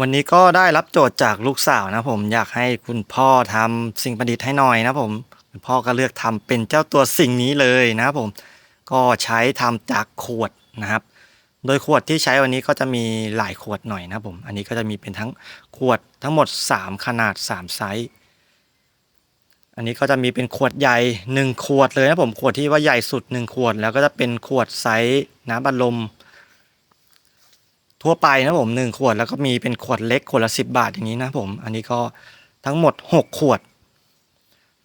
วันนี้ก็ได้รับโจทย์จากลูกสาวนะผมอยากให้คุณพ่อทำสิ่งประดิษฐ์ให้หน่อยนะผมคุณพ่อก็เลือกทำเป็นเจ้าตัวสิ่งนี้เลยนะครับผมก็ใช้ทำจากขวดนะครับ โดยขวดที่ใช้วันนี้ก็จะมีหลายขวดหน่อยนะผมอันนี้ก็จะมีเป็นทั้งขวดทั้งหมด 3 ขนาด 3 ไซส์อันนี้ก็จะมีเป็นขวดใหญ่ 1 ขวดเลยนะผมขวดที่ว่าใหญ่สุด 1 ขวด แล้วก็จะเป็นขวดไซส์น้ำบัลลม ทั่วไปนะผมหนึ่งขวดแล้วก็มีเป็นขวดเล็กขวดละสิบบาทอย่างนี้นะผมอันนี้ก็ทั้งหมดหกขวด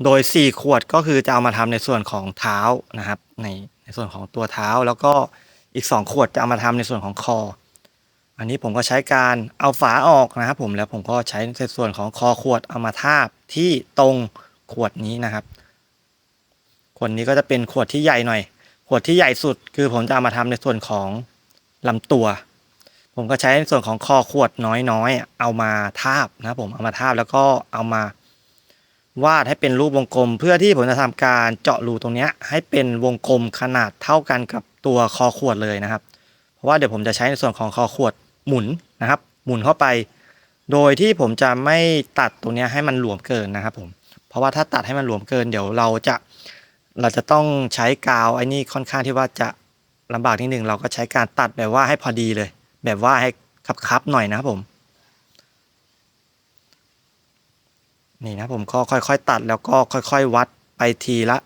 โดยสี่ขวดก็คือจะเอามาทำในส่วนของเท้านะครับ ในในส่วนของตัวเท้าแล้วก็อีกสองขวดจะเอามาทำในส่วนของคอ อันนี้ผมก็ใช้การเอาฝาออกนะครับผมแล้วผมก็ใช้ในส่วนของคอขวดเอามาทาบที่ตรงขวดนี้นะครับขวดนี้ก็จะเป็นขวดที่ใหญ่หน่อย ขวดที่ใหญ่สุด คือผมจะเอามาทำในส่วนของลำตัว ผมก็ใช้ในส่วนของคอขวดน้อยๆ เอามาทาบนะผมเอามาทาบแล้วก็เอามาวาดให้เป็นรูปวงกลม เพื่อที่ผมจะทำการเจาะรูตรงนี้ให้เป็นวงกลมขนาดเท่ากันกับตัวคอขวดเลยนะครับ เพราะว่าเดี๋ยวผมจะใช้ในส่วนของคอขวดหมุนนะครับ หมุนเข้าไป โดยที่ผมจะไม่ตัดตรงนี้ให้มันหลวมเกินนะครับผมเพราะว่าถ้าตัดให้มันหลวมเกิน เดี๋ยวเราจะเราจะต้องใช้กาวไอ้นี่ค่อนข้างที่ว่าจะลำบากนิดหนึ่งเราก็ใช้การตัดแบบว่าให้พอดีเลย แบบว่าให้คับๆหน่อยนะครับผม นี่นะผมก็ค่อยๆตัดแล้วก็ค่อยๆวัดไปทีละ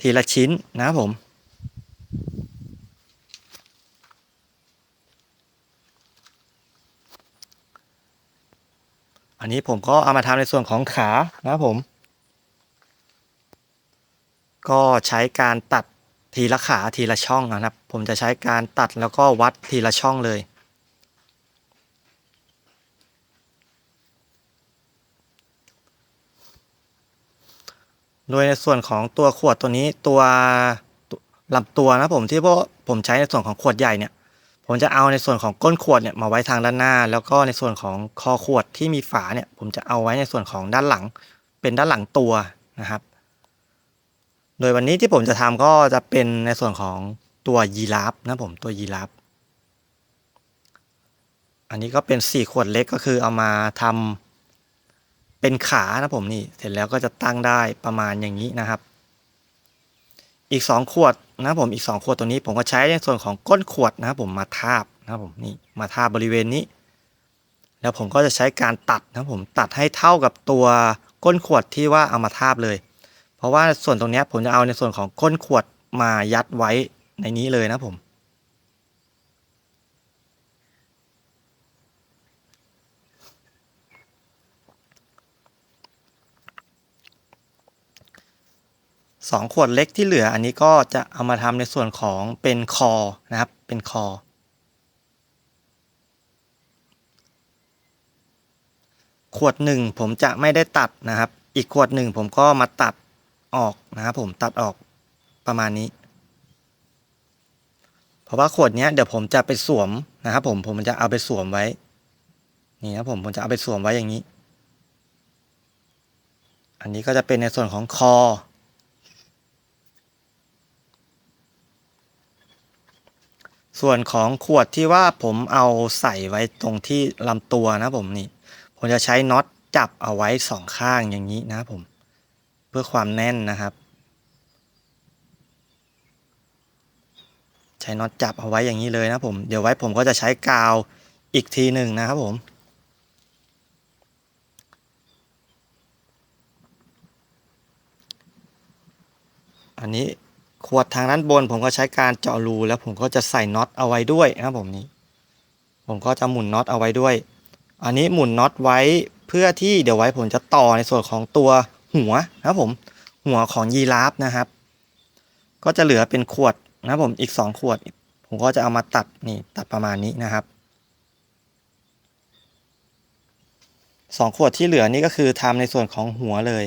ทีละชิ้นนะครับผมอันนี้ผมก็เอามาทำในส่วนของขานะครับผม ก็ใช้การตัดทีละขาทีละช่องนะครับ ผมจะใช้การตัดแล้วก็วัดทีละช่องเลย โดยในส่วนของตัวขวดตัวนี้ตัวลำตัวนะผมที่พวกผมใช้ในส่วนของขวดใหญ่เนี่ย ผมจะเอาในส่วนของก้นขวดเนี่ยมาไว้ทางด้านหน้า แล้วก็ในส่วนของคอขวดที่มีฝาเนี่ย ผมจะเอาไว้ในส่วนของด้านหลัง เป็นด้านหลังตัวนะครับ โดยวันนี้ที่ผมจะทำก็จะเป็นในส่วนของตัวยีราฟนะผมตัวยีราฟอันนี้ก็เป็นสี่ขวดเล็กก็คือเอามาทำ เป็นขานะผมนี่ เสร็จแล้วก็จะตั้งได้ประมาณอย่างนี้นะครับ อีกสองขวดนะผมอีกสองขวดตัวนี้ ผมก็ใช้ในส่วนของก้นขวดนะครับผมมาทาบนะครับผมนี่มาทาบบริเวณนี้ แล้วผมก็จะใช้การตัดนะผมตัดให้เท่ากับตัวก้นขวดที่ว่าเอามาทาบเลย เพราะว่าส่วนตรงนี้ผมจะเอาในส่วนของก้นขวดมายัดไว้ในนี้เลยนะผม สองขวดเล็กที่เหลืออันนี้ก็จะเอามาทำในส่วนของเป็นคอนะครับ เป็นคอ ขวดหนึ่งผมจะไม่ได้ตัดนะครับ อีกขวดหนึ่งผมก็มาตัดออกนะครับผมตัดออกประมาณนี้ เพราะว่าขวดนี้เดี๋ยวผมจะไปสวมนะครับผมผมจะเอาไปสวมไว้ นี่นะผมผมจะเอาไปสวมไว้อย่างนี้ อันนี้ก็จะเป็นในส่วนของคอ ส่วนของขวดที่ว่าผมเอาใส่ไว้ตรงที่ลำตัวนะผมนี่ ผมจะใช้น็อตจับเอาไว้สองข้างอย่างนี้นะผม เพื่อความแน่นนะครับ ใช้น็อตจับเอาไว้อย่างนี้เลยนะผม เดี๋ยวไว้ผมก็จะใช้กาวอีกทีหนึ่งนะครับผมอันนี้ ขวดทางด้านบน ผมก็ใช้การเจาะรูแล้วผมก็จะใส่น็อตเอาไว้ด้วยนะครับผมนี้ ผมก็จะหมุนน็อตเอาไว้ด้วย อันนี้หมุนน็อตไว้เพื่อที่เดี๋ยวไว้ผมจะต่อในส่วนของตัวหัวนะครับผมหัวของยีราฟนะครับ ก็จะเหลือเป็นขวดนะผมอีกสองขวด ผมก็จะเอามาตัดนี่ตัดประมาณนี้นะครับสองขวดที่เหลือนี่ก็คือทำในส่วนของหัวเลย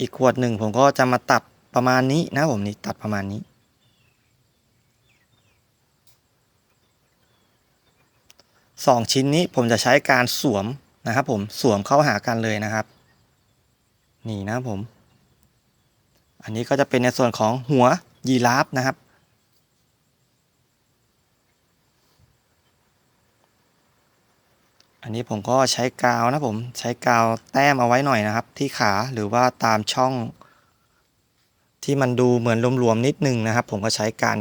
อีกขวดหนึ่งผมก็จะมาตัดประมาณนี้นะผมนี่ตัดประมาณนี้ สองชิ้นนี้ผมจะใช้การสวมนะครับผมสวมเข้าหากันเลยนะครับ นี่นะผม อันนี้ก็จะเป็นในส่วนของหัวยีราฟนะครับ นนี้ผมก็ใช้กาวนะผมใช้กาวแต้มเอาไว้หน่อยนะครับ ที่ขาหรือว่าตามช่อง ที่มันดูเหมือนรวมๆนิดนึงนะครับ ผมก็ใช้การ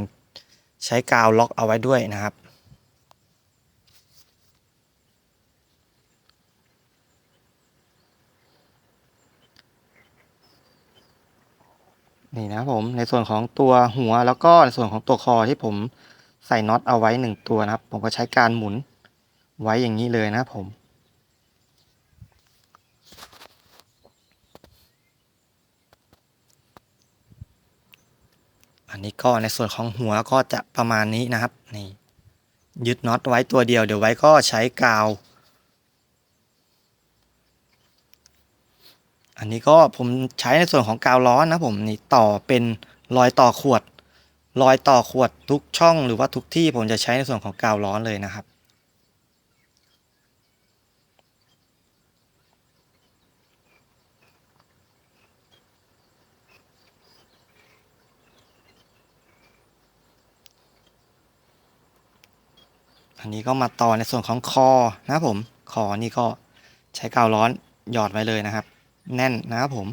ใช้กาวล็อกเอาไว้ด้วยนะครับนี่นะผมในส่วนของตัวหัวแล้วก็ในส่วนของตัวคอที่ผมใส่น็อตเอาไว้หนึ่งตัวนะครับ ผมก็ใช้การหมุน ไว้อย่างนี้เลยนะผม อันนี้ก็ในส่วนของหัวก็จะประมาณนี้นะครับนี่ยึดน็อตไว้ตัวเดียวเดี๋ยวไว้ก็ใช้กาว อันนี้ก็ผมใช้ในส่วนของกาวร้อนนะผมนี่ต่อเป็นรอยต่อขวดรอยต่อขวดทุกช่องหรือว่าทุกที่ผมจะใช้ในส่วนของกาวร้อนเลยนะครับ อันนี้ก็มาต่อในส่วนของคอนะครับผม คอนี่ก็ใช้กาวร้อนหยอดไว้เลยนะครับ แน่นนะครับผม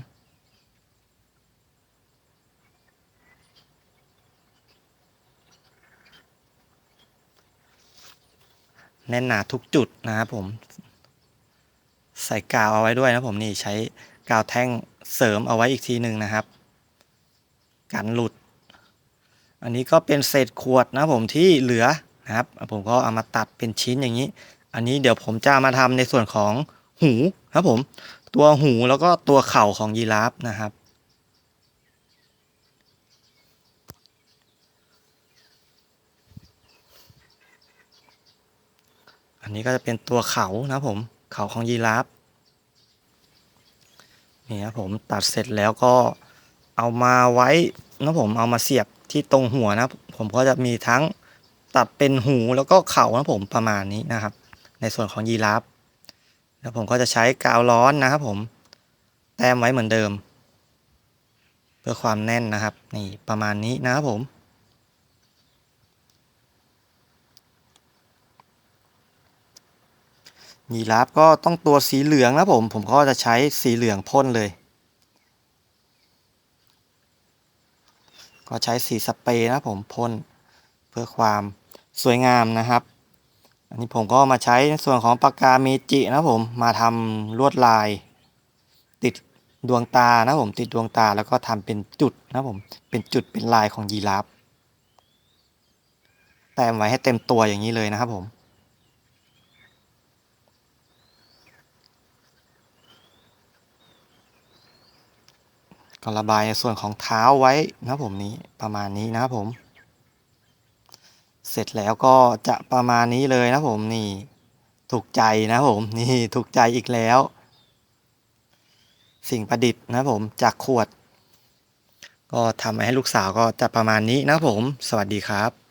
แน่นหนาทุกจุดนะครับผม ใส่กาวเอาไว้ด้วยนะผมนี่ใช้กาวแท่งเสริมเอาไว้อีกทีหนึ่งนะครับ กันหลุด อันนี้ก็เป็นเศษขวดนะผมที่เหลือ นะครับผมก็เอามาตัดเป็นชิ้นอย่างนี้ อันนี้เดี๋ยวผมจะมาทำในส่วนของหูครับผม ตัวหูแล้วก็ตัวเข่าของยีราฟนะครับ อันนี้ก็จะเป็นตัวเขานะผมเขาของยีราฟนี่นะผมตัดเสร็จแล้วก็เอามาไว้นะผมเอามาเสียบที่ตรงหัวนะผมก็จะมีทั้ง ตัดเป็นหูแล้วก็เข่านะผมประมาณนี้นะครับ ในส่วนของยีราฟแล้วผมก็จะใช้กาวร้อนนะครับผม แต้มไว้เหมือนเดิม เพื่อความแน่นนะครับ นี่ประมาณนี้นะครับผมยีราฟก็ต้องตัวสีเหลืองนะผม ผมก็จะใช้สีเหลืองพ่นเลย ก็ใช้สีสเปรย์นะผมพ่นเพื่อความ สวยงามนะครับ อันนี้ผมก็มาใช้ในส่วนของปากกาเมจินะผมมาทำลวดลาย ติดดวงตานะผมติดดวงตาแล้วก็ทำเป็นจุดนะผมเป็นจุดเป็นลายของยีราฟแต้มไว้ให้เต็มตัวอย่างนี้เลยนะครับผมก็ระบายในส่วนของเท้าไว้นะครับผมนี้ประมาณนี้นะครับผม เสร็จแล้วก็จะประมาณนี้เลยนะผมนี่ ถูกใจนะผมนี่ถูกใจอีกแล้ว สิ่งประดิษฐ์นะผมจากขวด ก็ทำให้ลูกสาวก็จะประมาณนี้นะผม สวัสดีครับ